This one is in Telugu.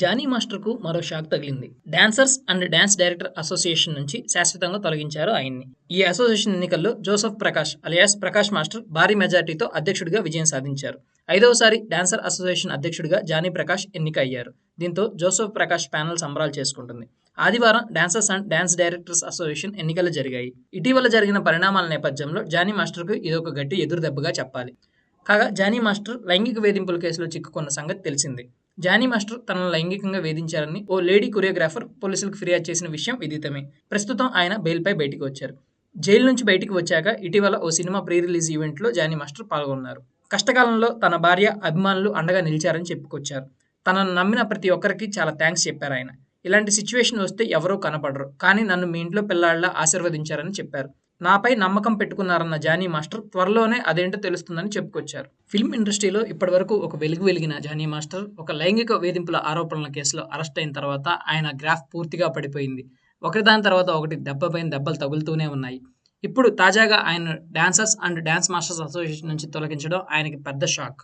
జానీ మాస్టర్కు మరో షాక్ తగిలింది. Dancers and dance director association నుంచి శాశ్వతంగా తొలగించారు ఆయన్ని. ఈ అసోసియేషన్ ఎన్నికల్లో Joseph Prakash alias Prakash master భారీ మెజార్టీతో అధ్యక్షుడిగా విజయం సాధించారు. ఐదవసారి డాన్సర్ అసోసియేషన్ అధ్యక్షుడిగా జానీ ప్రకాష్ ఎన్నిక అయ్యారు దీంతో జోసఫ్ ప్రకాష్ ప్యానల్ సంబరాలు చేసుకుంటుంది. ఆదివారం dancers and dance directors association ఎన్నికలు జరిగాయి. ఇటీవల జరిగిన పరిణామాల నేపథ్యంలో జానీ మాస్టర్కు ఇదొక గట్టి ఎదురుదెబ్బగా చెప్పాలి. కాగా జానీ మాస్టర్ లైంగిక వేధింపుల కేసులో చిక్కుకున్న సంగతి తెలిసింది. జానీ మాస్టర్ తనను లైంగికంగా వేధించారని ఓ లేడీ కొరియోగ్రాఫర్ పోలీసులకు ఫిర్యాదు చేసిన విషయం విదితమే ప్రస్తుతం ఆయన బెయిల్పై బయటికి వచ్చారు. జైలు నుంచి బయటికి వచ్చాక ఇటీవల ఓ సినిమా ప్రీ రిలీజ్ ఈవెంట్లో జానీ మాస్టర్ పాల్గొన్నారు. కష్టకాలంలో తన భార్య అభిమానులు అండగా నిలిచారని చెప్పుకొచ్చారు. తనను నమ్మిన ప్రతి ఒక్కరికి చాలా థ్యాంక్స్ చెప్పారు ఆయన. ఇలాంటి సిచ్యువేషన్ వస్తే ఎవరూ కనపడరు. కానీ నన్ను మీ ఇంట్లో పిల్లాళ్ళ ఆశీర్వదించారని చెప్పారు. నాపై నమ్మకం పెట్టుకున్నారన్న జానీ మాస్టర్ త్వరలోనే అదేంటో తెలుస్తుందని చెప్పుకొచ్చారు. ఫిల్మ్ ఇండస్ట్రీలో ఇప్పటివరకు ఒక వెలుగు వెలిగిన జానీ మాస్టర్ ఒక లైంగిక వేధింపుల ఆరోపణల కేసులో అరెస్ట్ అయిన తర్వాత ఆయన గ్రాఫ్ పూర్తిగా పడిపోయింది. ఒకరిదాని తర్వాత ఒకటి దెబ్బపైన దెబ్బలు తగులుతూనే ఉన్నాయి. ఇప్పుడు తాజాగా ఆయన dancers and dance masters association నుంచి తొలగించడం ఆయనకి పెద్ద షాక్.